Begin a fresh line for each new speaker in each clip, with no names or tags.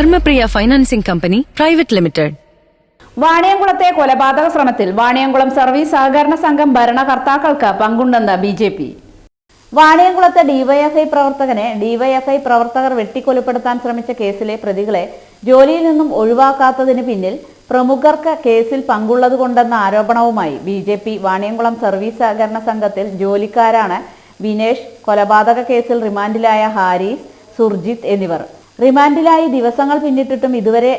Dharmapriya financing company private limited.
വാണിയംകുളത്തെ കൊലപാതക ശ്രമത്തിൽ Vaniyamkulam service സഹകരണ സംഘം ഭരണകർത്താക്കൾക്ക് പങ്കുണ്ടെന്ന് ബി ജെ പി. വാണിയംകുളത്തെ ഡിവൈഎഫ്ഐ പ്രവർത്തകനെ ഡിവൈഎഫ്ഐ പ്രവർത്തകർ വെട്ടിക്കൊലപ്പെടുത്താൻ ശ്രമിച്ച കേസിലെ പ്രതികളെ ജോലിയിൽ നിന്നും ഒഴിവാക്കാത്തതിന് പിന്നിൽ പ്രമുഖർക്ക് കേസിൽ പങ്കുള്ളതുകൊണ്ടെന്ന ആരോപണവുമായി B J P Vaniyamkulam service സഹകരണ സംഘത്തിൽ ജോലിക്കാരാണ് വിനേഷ് കൊലപാതക കേസിൽ റിമാൻഡിലായ ഹാരിസ് സുർജിത്ത് എന്നിവർ. റിമാൻഡിലായി ദിവസങ്ങൾ പിന്നിട്ടിട്ടും ഇതുവരെ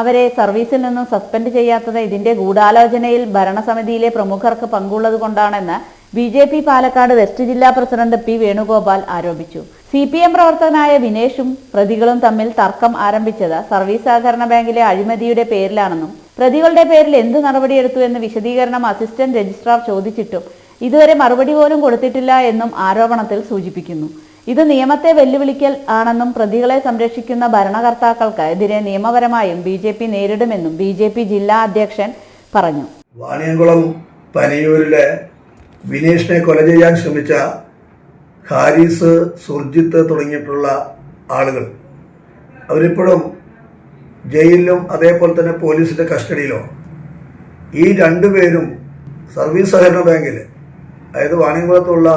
അവരെ സർവീസിൽ നിന്നും സസ്പെൻഡ് ചെയ്യാത്തത് ഇതിന്റെ ഗൂഢാലോചനയിൽ ഭരണസമിതിയിലെ പ്രമുഖർക്ക് പങ്കുള്ളത് കൊണ്ടാണെന്ന് B J P Palakkad west ജില്ലാ പ്രസിഡന്റ് പി വേണുഗോപാൽ ആരോപിച്ചു. സി പി എം പ്രവർത്തകനായ വിനേഷും പ്രതികളും തമ്മിൽ തർക്കം ആരംഭിച്ചത് സർവീസ് സഹകരണ ബാങ്കിലെ അഴിമതിയുടെ പേരിലാണെന്നും പ്രതികളുടെ പേരിൽ എന്ത് നടപടിയെടുത്തു എന്ന് വിശദീകരണം അസിസ്റ്റന്റ് രജിസ്ട്രാർ ചോദിച്ചിട്ടും ഇതുവരെ മറുപടി പോലും കൊടുത്തിട്ടില്ല എന്നും ആരോപണത്തിൽ സൂചിപ്പിക്കുന്നു. ഇത് നിയമത്തെ വെല്ലുവിളിക്കൽ ആണെന്നും പ്രതികളെ സംരക്ഷിക്കുന്ന ഭരണകർത്താക്കൾക്ക് എതിരെ നിയമപരമായും ബി ജെ പി നേരിടുമെന്നും ബി ജെ പി ജില്ലാ അധ്യക്ഷൻ പറഞ്ഞു.
വാണിയംകുളം പനയൂരിലെ വിനേഷിനെ കൊല ചെയ്യാൻ ശ്രമിച്ച ഹാരിസ് സുർജിത്ത് തുടങ്ങിയിട്ടുള്ള ആളുകൾ. അവരിപ്പോഴും ജയിലിലും അതേപോലെ തന്നെ പോലീസിന്റെ കസ്റ്റഡിയിലോ. ഈ രണ്ടുപേരും സർവീസ് സഹകരണ ബാങ്കിൽ അതായത് വാണിയംകുളത്തുള്ള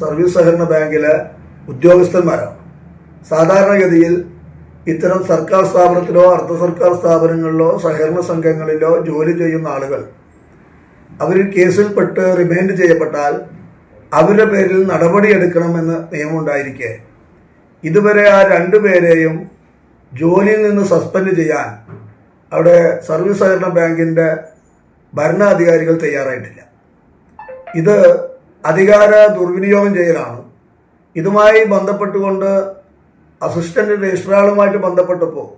സർവീസ് സഹകരണ ബാങ്കിലെ ഉദ്യോഗസ്ഥന്മാരാണ്. സാധാരണഗതിയിൽ ഇത്തരം സർക്കാർ സ്ഥാപനത്തിലോ അർദ്ധ സർക്കാർ സ്ഥാപനങ്ങളിലോ സഹകരണ സംഘങ്ങളിലോ ജോലി ചെയ്യുന്ന ആളുകൾ അവർ കേസിൽപ്പെട്ട് റിമൈൻഡ് ചെയ്യപ്പെട്ടാൽ അവരുടെ പേരിൽ നടപടിയെടുക്കണമെന്ന് നിയമമുണ്ടായിരിക്കെ. ഇതുവരെ ആ രണ്ടു പേരെയും ജോലിയിൽ നിന്ന് സസ്പെൻഡ് ചെയ്യാൻ അവിടെ സർവീസ് സഹകരണ ബാങ്കിന്റെ ഭരണാധികാരികൾ തയ്യാറായിട്ടില്ല. ഇത് അധികാര ദുർവിനിയോഗം ചെയ്യലാണ്. ഇതുമായി ബന്ധപ്പെട്ടുകൊണ്ട് അസിസ്റ്റന്റ് രജിസ്ട്രാറുമായിട്ട് ബന്ധപ്പെട്ടപ്പോൾ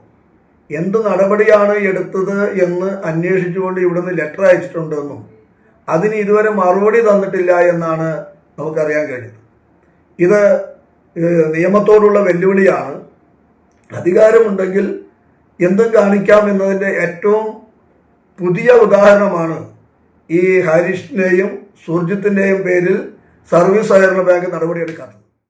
എന്ത് നടപടിയാണ് എടുത്തത് എന്ന് അന്വേഷിച്ചുകൊണ്ട് ഇവിടുന്ന് ലെറ്റർ അയച്ചിട്ടുണ്ടെന്നും അതിന് ഇതുവരെ മറുപടി തന്നിട്ടില്ല എന്നാണ് നമുക്കറിയാൻ കഴിഞ്ഞത്. ഇത് നിയമത്തോടുള്ള വെല്ലുവിളിയാണ്. അധികാരമുണ്ടെങ്കിൽ എന്തും കാണിക്കാം എന്നതിന്റെ ഏറ്റവും പുതിയ ഉദാഹരണമാണ് ഈ ഹരീഷിന്റെയും സുർജിത്തിന്റെയും പേരിൽ സർവീസ് സഹകരണ ബാങ്ക് നടപടിയെടുക്കാത്തത്.